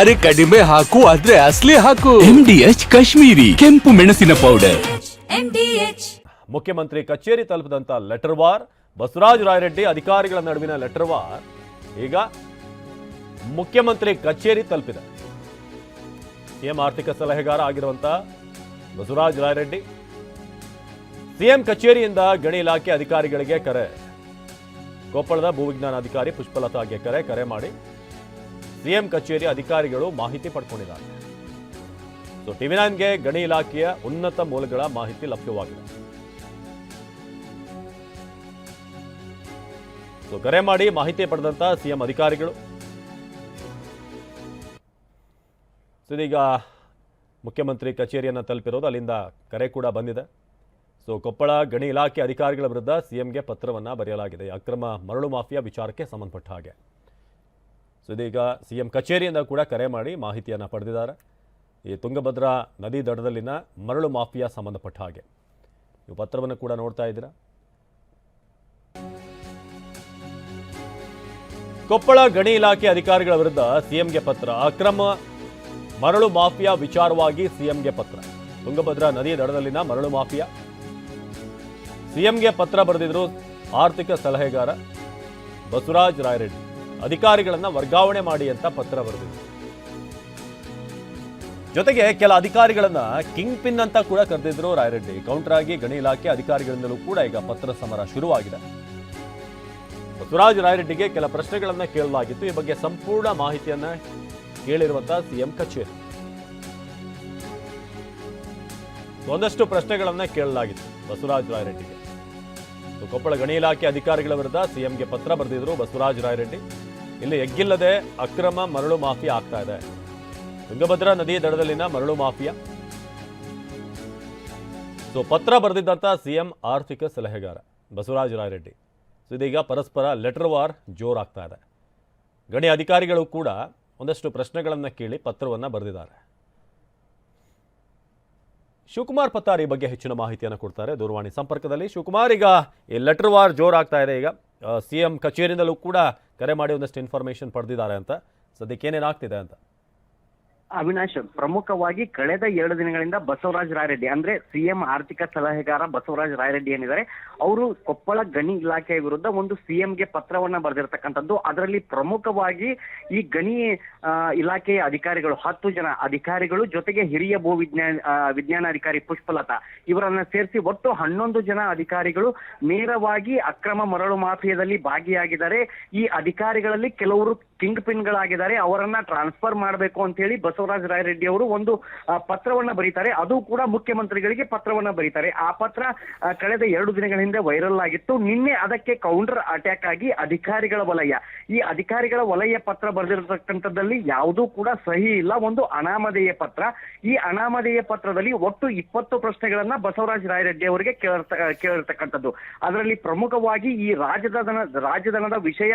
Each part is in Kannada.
ಅರೆ ಕಡಿಮೆ ಹಾಕು ಆದ್ರೆ ಅಸ್ಲಿ ಹಾಕು. ಎಂಡಿಎಚ್ ಕಾಶ್ಮೀರಿ ಕೆಂಪು ಮೆಣಸಿನ ಪೌಡರ್ ಮುಖ್ಯಮಂತ್ರಿ ಕಚೇರಿ ತಲುಪಿದಂತ ಲೆಟರ್ ವಾರ್ ಬಸವರಾಜ ರಾಯರೆಡ್ಡಿ ಅಧಿಕಾರಿಗಳ ನಡುವಿನ ಲೆಟರ್ ವಾರ್ ಈಗ ಮುಖ್ಯಮಂತ್ರಿ ಕಚೇರಿ ತಲುಪಿದೆ. ಸಿಎಂ ಆರ್ಥಿಕ ಸಲಹೆಗಾರ ಆಗಿರುವಂತ ಬಸವರಾಜ ರಾಯರೆಡ್ಡಿ ಸಿಎಂ ಕಚೇರಿಯಿಂದ ಗಣಿ ಇಲಾಖೆ ಅಧಿಕಾರಿಗಳಿಗೆ ಕರೆ. ಕೊಪ್ಪಳದ ಭೂವಿಜ್ಞಾನ ಅಧಿಕಾರಿ ಪುಷ್ಪಲತಾಗೆ ಕರೆ ಕರೆ ಮಾಡಿ. ಸಿಎಂ ಕಚೇರಿ ಅಧಿಕಾರಿಗಳು ಮಾಹಿತಿ ಪಡ್ಕೊಂಡಿದ್ದಾರೆ. ಸೊ, ಟಿವಿ ನೈನ್ಗೆ ಗಣಿ ಇಲಾಖೆಯ ಉನ್ನತ ಮೂಲಗಳ ಮಾಹಿತಿ ಲಭ್ಯವಾಗಿದೆ. ಸೊ, ಕರೆ ಮಾಡಿ ಮಾಹಿತಿ ಪಡೆದಂತ ಸಿಎಂ ಅಧಿಕಾರಿಗಳು. ಸೊ, ಇದೀಗ ಮುಖ್ಯಮಂತ್ರಿ ಕಚೇರಿಯನ್ನು ತಲುಪಿರೋದು ಅಲ್ಲಿಂದ ಕರೆ ಕೂಡ ಬಂದಿದೆ. ಸೊ, ಕೊಪ್ಪಳ ಗಣಿ ಇಲಾಖೆ ಅಧಿಕಾರಿಗಳ ವಿರುದ್ಧ ಸಿಎಂಗೆ ಪತ್ರವನ್ನು ಬರೆಯಲಾಗಿದೆ. ಅಕ್ರಮ ಮರಳು ಮಾಫಿಯಾ ವಿಚಾರಕ್ಕೆ ಸಂಬಂಧಪಟ್ಟ ಹಾಗೆ. ಸೊ ಇದೀಗ ಸಿಎಂ ಕಚೇರಿಯಿಂದ ಕೂಡ ಕರೆ ಮಾಡಿ ಮಾಹಿತಿಯನ್ನು ಪಡೆದಿದ್ದಾರೆ. ಈ ತುಂಗಭದ್ರಾ ನದಿ ದಡದಲ್ಲಿನ ಮರಳು ಮಾಫಿಯಾ ಸಂಬಂಧಪಟ್ಟ ಹಾಗೆ. ನೀವು ಪತ್ರವನ್ನು ಕೂಡ ನೋಡ್ತಾ ಇದ್ದೀರಾ? ಕೊಪ್ಪಳ ಗಣಿ ಇಲಾಖೆ ಅಧಿಕಾರಿಗಳ ವಿರುದ್ಧ ಸಿಎಂಗೆ ಪತ್ರ. ಅಕ್ರಮ ಮರಳು ಮಾಫಿಯಾ ವಿಚಾರವಾಗಿ ಸಿಎಂಗೆ ಪತ್ರ. ತುಂಗಭದ್ರಾ ನದಿ ದಡದಲ್ಲಿನ ಮರಳು ಮಾಫಿಯಾ. ಸಿಎಂಗೆ ಪತ್ರ ಬರೆದಿದ್ರು ಆರ್ಥಿಕ ಸಲಹೆಗಾರ ಬಸವರಾಜ್ ರಾಯರೆಡ್ಡಿ. ಅಧಿಕಾರಿಗಳನ್ನ ವರ್ಗಾವಣೆ ಮಾಡಿ ಅಂತ ಪತ್ರ ಬರೆದಿದೆ. ಜೊತೆಗೆ ಕೆಲ ಅಧಿಕಾರಿಗಳನ್ನ ಕಿಂಗ್ ಪಿನ್ ಅಂತ ಕೂಡ ಕರೆದಿದ್ರು ರಾಯರೆಡ್ಡಿ. ಕೌಂಟರ್ ಆಗಿ ಗಣಿ ಇಲಾಖೆ ಅಧಿಕಾರಿಗಳಿಂದಲೂ ಕೂಡ ಈಗ ಪತ್ರ ಸಮರ ಶುರುವಾಗಿದೆ. ಬಸವರಾಜ್ ರಾಯರೆಡ್ಡಿಗೆ ಕೆಲ ಪ್ರಶ್ನೆಗಳನ್ನ ಕೇಳಲಾಗಿತ್ತು. ಈ ಬಗ್ಗೆ ಸಂಪೂರ್ಣ ಮಾಹಿತಿಯನ್ನ ಕೇಳಿರುವಂತಹ ಸಿಎಂ ಕಚೇರಿ. ಒಂದಷ್ಟು ಪ್ರಶ್ನೆಗಳನ್ನ ಕೇಳಲಾಗಿತ್ತು ಬಸವರಾಜ್ ರಾಯರೆಡ್ಡಿಗೆ. ಕೊಪ್ಪಳ ಗಣಿ ಇಲಾಖೆ ಅಧಿಕಾರಿಗಳ ವಿರುದ್ಧ ಸಿಎಂಗೆ ಪತ್ರ ಬರೆದಿದ್ರು ಬಸವರಾಜ್ ರಾಯರೆಡ್ಡಿ. ಇಲ್ಲಿ ಎಗ್ಗಿಲ್ಲದೆ ಅಕ್ರಮ ಮರಳು ಮಾಫಿಯಾ ಆಗ್ತಾ ಇದೆ. ತುಂಗಭದ್ರಾ ನದಿ ದಡದಲ್ಲಿನ ಮರಳು ಮಾಫಿಯಾ. ಸೊ, ಪತ್ರ ಬರೆದಿದ್ದಂತ ಸಿಎಂ ಆರ್ಥಿಕ ಸಲಹೆಗಾರ ಬಸವರಾಜ ರಾಯರೆಡ್ಡಿ. ಸೊ, ಇದೀಗ ಪರಸ್ಪರ ಲೆಟರ್ ವಾರ್ ಜೋರಾಗ್ತಾ ಇದೆ. ಗಣಿ ಅಧಿಕಾರಿಗಳು ಕೂಡ ಒಂದಷ್ಟು ಪ್ರಶ್ನೆಗಳನ್ನು ಕೇಳಿ ಪತ್ರವನ್ನು ಬರೆದಿದ್ದಾರೆ. ಶಿವಕುಮಾರ್ ಪತ್ತಾರಿ ಬಗ್ಗೆ ಹೆಚ್ಚಿನ ಮಾಹಿತಿಯನ್ನು ಕೊಡ್ತಾರೆ ದೂರವಾಣಿ ಸಂಪರ್ಕದಲ್ಲಿ. ಶಿವಕುಮಾರ್, ಈಗ ಈ ಲೆಟರ್ ವಾರ್ ಜೋರಾಗ್ತಾ ಇದೆ ಈಗ. ಸಿ ಎಂ ಕಚೇರಿಯಿಂದಲೂ ಕೂಡ ಕರೆ ಮಾಡಿ ಒಂದಷ್ಟು ಇನ್ಫಾರ್ಮೇಷನ್ ಪಡೆದಿದ್ದಾರೆ ಅಂತ. ಸದ್ಯಕ್ಕೆ ಏನೇನಾಗ್ತಿದೆ ಅಂತ. ಅವಿನಾಶ್, ಪ್ರಮುಖವಾಗಿ ಕಳೆದ ಎರಡು ದಿನಗಳಿಂದ ಬಸವರಾಜ ರಾಯರೆಡ್ಡಿ, ಅಂದ್ರೆ ಸಿಎಂ ಆರ್ಥಿಕ ಸಲಹೆಗಾರ ಬಸವರಾಜ ರಾಯರೆಡ್ಡಿ ಏನಿದ್ದಾರೆ, ಅವರು ಕೊಪ್ಪಳ ಗಣಿ ಇಲಾಖೆಯ ವಿರುದ್ಧ ಒಂದು ಸಿಎಂಗೆ ಪತ್ರವನ್ನ ಬರೆದಿರ್ತಕ್ಕಂಥದ್ದು. ಅದರಲ್ಲಿ ಪ್ರಮುಖವಾಗಿ ಈ ಗಣಿ ಇಲಾಖೆಯ ಅಧಿಕಾರಿಗಳು, ಹತ್ತು ಜನ ಅಧಿಕಾರಿಗಳು ಜೊತೆಗೆ ಹಿರಿಯ ಭೂ ವಿಜ್ಞಾನ ವಿಜ್ಞಾನಾಧಿಕಾರಿ ಪುಷ್ಪಲತಾ ಇವರನ್ನ ಸೇರಿಸಿ ಒಟ್ಟು ಹನ್ನೊಂದು ಜನ ಅಧಿಕಾರಿಗಳು ನೇರವಾಗಿ ಅಕ್ರಮ ಮರಳು ಮಾಫಿಯಾದಲ್ಲಿ ಭಾಗಿಯಾಗಿದ್ದಾರೆ. ಈ ಅಧಿಕಾರಿಗಳಲ್ಲಿ ಕೆಲವರು ಕಿಂಗ್ ಪಿನ್ಗಳಾಗಿದ್ದಾರೆ ಅವರನ್ನ ಟ್ರಾನ್ಸ್ಫರ್ ಮಾಡಬೇಕು ಅಂತ ಹೇಳಿ ಬಸವರಾಜ ರಾಯರೆಡ್ಡಿ ಅವರು ಒಂದು ಪತ್ರವನ್ನ ಬರೀತಾರೆ. ಅದು ಕೂಡ ಮುಖ್ಯಮಂತ್ರಿಗಳಿಗೆ ಪತ್ರವನ್ನ ಬರೀತಾರೆ. ಆ ಪತ್ರ ಕಳೆದ ಎರಡು ದಿನಗಳ ಹಿಂದೆ ವೈರಲ್ ಆಗಿತ್ತು. ನಿನ್ನೆ ಅದಕ್ಕೆ ಕೌಂಟರ್ ಅಟ್ಯಾಕ್ ಆಗಿ ಅಧಿಕಾರಿಗಳ ವಲಯ ಈ ಅಧಿಕಾರಿಗಳ ವಲಯ ಪತ್ರ ಬರೆದಿರತಕ್ಕಂಥದ್ದಲ್ಲಿ ಯಾವುದೂ ಕೂಡ ಸಹಿ ಇಲ್ಲ. ಒಂದು ಅನಾಮಧೇಯ ಪತ್ರ. ಈ ಅನಾಮಧೇಯ ಪತ್ರದಲ್ಲಿ ಒಟ್ಟು ಇಪ್ಪತ್ತು ಪ್ರಶ್ನೆಗಳನ್ನ ಬಸವರಾಜ ರಾಯರೆಡ್ಡಿ ಅವರಿಗೆ ಕೇಳಿರ್ತ ಕೇಳಿರ್ತಕ್ಕಂಥದ್ದು. ಅದರಲ್ಲಿ ಪ್ರಮುಖವಾಗಿ ಈ ರಾಜಧನ ರಾಜಧನದ ವಿಷಯ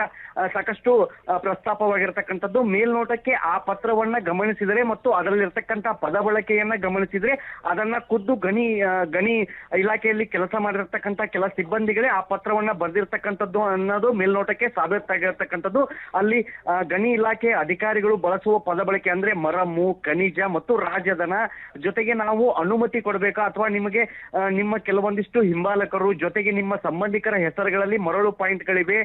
ಸಾಕಷ್ಟು ಆ, ಪ್ರಸ್ತಾಪವಾಗಿರ್ತಕ್ಕಂಥದ್ದು ಮೇಲ್ನೋಟಕ್ಕೆ ಆ ಪತ್ರವನ್ನ ಗಮನಿಸಿದರೆ ಮತ್ತು ಅದರಲ್ಲಿರ್ತಕ್ಕಂಥ ಪದ ಬಳಕೆಯನ್ನ ಗಮನಿಸಿದ್ರೆ ಅದನ್ನ ಖುದ್ದು ಗಣಿ ಗಣಿ ಇಲಾಖೆಯಲ್ಲಿ ಕೆಲಸ ಮಾಡಿರ್ತಕ್ಕಂಥ ಕೆಲ ಸಿಬ್ಬಂದಿಗಳೇ ಆ ಪತ್ರವನ್ನ ಬರೆದಿರ್ತಕ್ಕಂಥದ್ದು ಅನ್ನೋದು ಮೇಲ್ನೋಟಕ್ಕೆ ಸಾಬೀತಾಗಿರ್ತಕ್ಕಂಥದ್ದು ಅಲ್ಲಿ ಗಣಿ ಇಲಾಖೆ ಅಧಿಕಾರಿಗಳು ಬಳಸುವ ಪದ ಬಳಕೆ ಅಂದ್ರೆ ಮರಮು ಖನಿಜ ಮತ್ತು ರಾಜಧನ. ಜೊತೆಗೆ ನಾವು ಅನುಮತಿ ಕೊಡಬೇಕಾ ಅಥವಾ ನಿಮಗೆ ನಿಮ್ಮ ಕೆಲವೊಂದಿಷ್ಟು ಹಿಂಬಾಲಕರು ಜೊತೆಗೆ ನಿಮ್ಮ ಸಂಬಂಧಿಕರ ಹೆಸರುಗಳಲ್ಲಿ ಮರಳು ಪಾಯಿಂಟ್ಗಳಿವೆ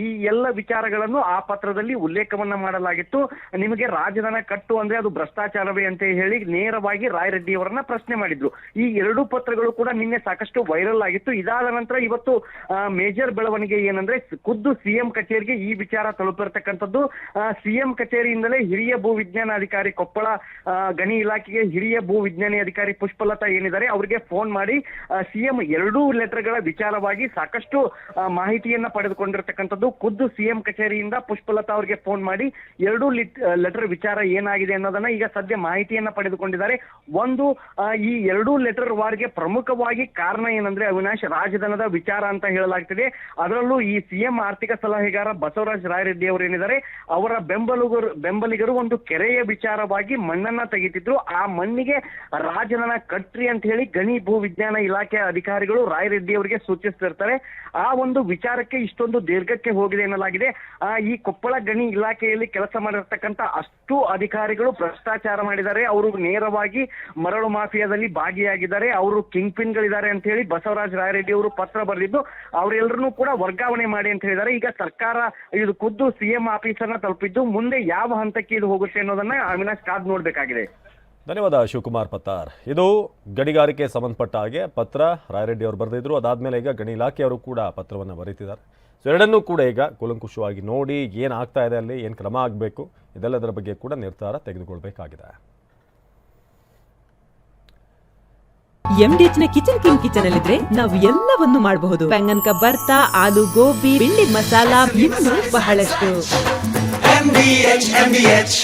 ಈ ಎಲ್ಲ ವಿಚಾರಗಳನ್ನು ಆ ಪತ್ರದಲ್ಲಿ ಉಲ್ಲೇಖವನ್ನ ಮಾಡಲಾಗಿತ್ತು. ನಿಮಗೆ ರಾಜಧನ ಕಟ್ಟು ಅಂದ್ರೆ ಅದು ಭ್ರಷ್ಟಾಚಾರವೇ ಅಂತ ಹೇಳಿ ನೇರವಾಗಿ ರಾಯರೆಡ್ಡಿ ಅವರನ್ನ ಪ್ರಶ್ನೆ ಮಾಡಿದ್ರು. ಈ ಎರಡೂ ಪತ್ರಗಳು ಕೂಡ ನಿನ್ನೆ ಸಾಕಷ್ಟು ವೈರಲ್ ಆಗಿತ್ತು. ಇದಾದ ನಂತರ ಇವತ್ತು ಮೇಜರ್ ಬೆಳವಣಿಗೆ ಏನಂದ್ರೆ ಖುದ್ದು ಸಿಎಂ ಕಚೇರಿಗೆ ಈ ವಿಚಾರ ತಲುಪಿರ್ತಕ್ಕಂಥದ್ದು. ಸಿಎಂ ಕಚೇರಿಯಿಂದಲೇ ಹಿರಿಯ ಭೂ ವಿಜ್ಞಾನಾಧಿಕಾರಿ ಕೊಪ್ಪಳ ಆ, ಗಣಿ ಇಲಾಖೆಗೆ ಹಿರಿಯ ಭೂ ವಿಜ್ಞಾನಿ ಅಧಿಕಾರಿ ಪುಷ್ಪಲತಾ ಏನಿದ್ದಾರೆ ಅವರಿಗೆ ಫೋನ್ ಮಾಡಿ ಸಿಎಂ ಎರಡೂ ಲೆಟರ್ಗಳ ವಿಚಾರವಾಗಿ ಸಾಕಷ್ಟು ಮಾಹಿತಿಯನ್ನ ಪಡೆದುಕೊಂಡಿರ್ತಕ್ಕಂಥದ್ದು. ಖುದ್ದು ಸಿಎಂ ಕಚೇರಿಯಿಂದ ಪುಷ್ಪಲತಾ ಅವರಿಗೆ ಫೋನ್ ಮಾಡಿ ಎರಡು ಲೆಟರ್ ವಿಚಾರ ಏನಾಗಿದೆ ಅನ್ನೋದನ್ನ ಈಗ ಸದ್ಯ ಮಾಹಿತಿಯನ್ನ ಪಡೆದುಕೊಂಡಿದ್ದಾರೆ. ಒಂದು ಈ ಎರಡೂ ಲೆಟರ್ ವಾರ್ಗೆ ಪ್ರಮುಖವಾಗಿ ಕಾರಣ ಏನಂದ್ರೆ ಅವಿನಾಶ್ ರಾಜಧನದ ವಿಚಾರ ಅಂತ ಹೇಳಲಾಗ್ತಿದೆ. ಅದರಲ್ಲೂ ಈ ಸಿಎಂ ಆರ್ಥಿಕ ಸಲಹೆಗಾರ ಬಸವರಾಜ ರಾಯರೆಡ್ಡಿ ಅವರು ಏನಿದ್ದಾರೆ, ಅವರ ಬೆಂಬಲಿಗರು ಬೆಂಬಲಿಗರು ಒಂದು ಕೆರೆಯ ವಿಚಾರವಾಗಿ ಮಣ್ಣನ್ನ ತೆಗಿತಿದ್ರು. ಆ ಮಣ್ಣಿಗೆ ರಾಜನನ ಕಟ್ರಿ ಅಂತ ಹೇಳಿ ಗಣಿ ಭೂ ವಿಜ್ಞಾನ ಇಲಾಖೆ ಅಧಿಕಾರಿಗಳು ರಾಯರೆಡ್ಡಿ ಅವರಿಗೆ ಸೂಚಿಸ್ತಿರ್ತಾರೆ ಆ ಒಂದು ವಿಚಾರಕ್ಕೆ ಇಷ್ಟೊಂದು ದೀರ್ಘಕ್ಕೆ ಹೋಗಿದೆ ಎನ್ನಲಾಗಿದೆ ಆ, ಈ ಕೊಪ್ಪಳ ಗಣಿ ಇಲಾಖೆಯಲ್ಲಿ ಕೆಲಸ ಮಾಡಿರ್ತಕ್ಕಂಥ ಅಷ್ಟು ಅಧಿಕಾರಿಗಳು ಭ್ರಷ್ಟಾಚಾರ ಮಾಡಿದ್ದಾರೆ. ಅವರು ನೇರವಾಗಿ ಮರಳು ಮಾಫಿಯಾದಲ್ಲಿ ಭಾಗಿಯಾಗಿದ್ದಾರೆ. ಅವರು ಕಿಂಗ್ ಪಿನ್ಗಳಿದ್ದಾರೆ ಅಂತ ಹೇಳಿ ಬಸವರಾಜ ರಾಯರೆಡ್ಡಿ ಅವರು ಪತ್ರ ಬರೆದಿದ್ದು ಅವರೆಲ್ಲರನ್ನೂ ಕೂಡ ವರ್ಗಾವಣೆ ಮಾಡಿ ಅಂತ ಹೇಳಿದ್ದಾರೆ. ಈಗ ಸರ್ಕಾರ ಇದು ಖುದ್ದು ಸಿಎಂ ಆಫೀಸರ್ನ ತಲುಪಿದ್ದು, ಮುಂದೆ ಯಾವ ಹಂತಕ್ಕೆ ಇದು ಹೋಗುತ್ತೆ ಅನ್ನೋದನ್ನ ಅವಿನಾಶ್ ಕಾದ್ ನೋಡ್ಬೇಕಾಗಿದೆ. ಧನ್ಯವಾದ, ಶಿವಕುಮಾರ್ ಪತ್ತಾರ್. ಇದು ಗಣಿಗಾರಿಕೆ ಸಂಬಂಧಪಟ್ಟ ಹಾಗೆ ಪತ್ರ ರಾಯರೆಡ್ಡಿ ಅವರು ಬರೆದಿದ್ರು. ಅದಾದ್ಮೇಲೆ ಈಗ ಗಣಿ ಇಲಾಖೆಯವರು ಕೂಡ ಪತ್ರವನ್ನು ಬರೀತಿದ್ದಾರೆ. ಸೊ ಎರಡನ್ನೂ ಕೂಡ ಈಗ ಕೂಲಂಕುಷವಾಗಿ ನೋಡಿ ಏನು ಆಗ್ತಾ ಇದೆ ಅಲ್ಲಿ ಏನು ಕ್ರಮ ಆಗಬೇಕು ಇದೆಲ್ಲದರ ಬಗ್ಗೆ ಕೂಡ ನಿರ್ಧಾರ ತೆಗೆದುಕೊಳ್ಬೇಕಾಗಿದೆ. ಎಂಡಿಎಚ್ನ ಕಿಚನ್ ಕಿಂಗ್ ಕಿಚನ್ ಅಲ್ಲಿದ್ರೆ ನಾವು ಎಲ್ಲವನ್ನು ಮಾಡಬಹುದು. ಬೆಂಗನ್ಕ ಬರ್ತಾ ಆಲೂ ಗೋಬಿ ಬೆಂಡಿ ಮಸಾಲಾ ಇನ್ನು ಬಹಳಷ್ಟು. MDH, MDH.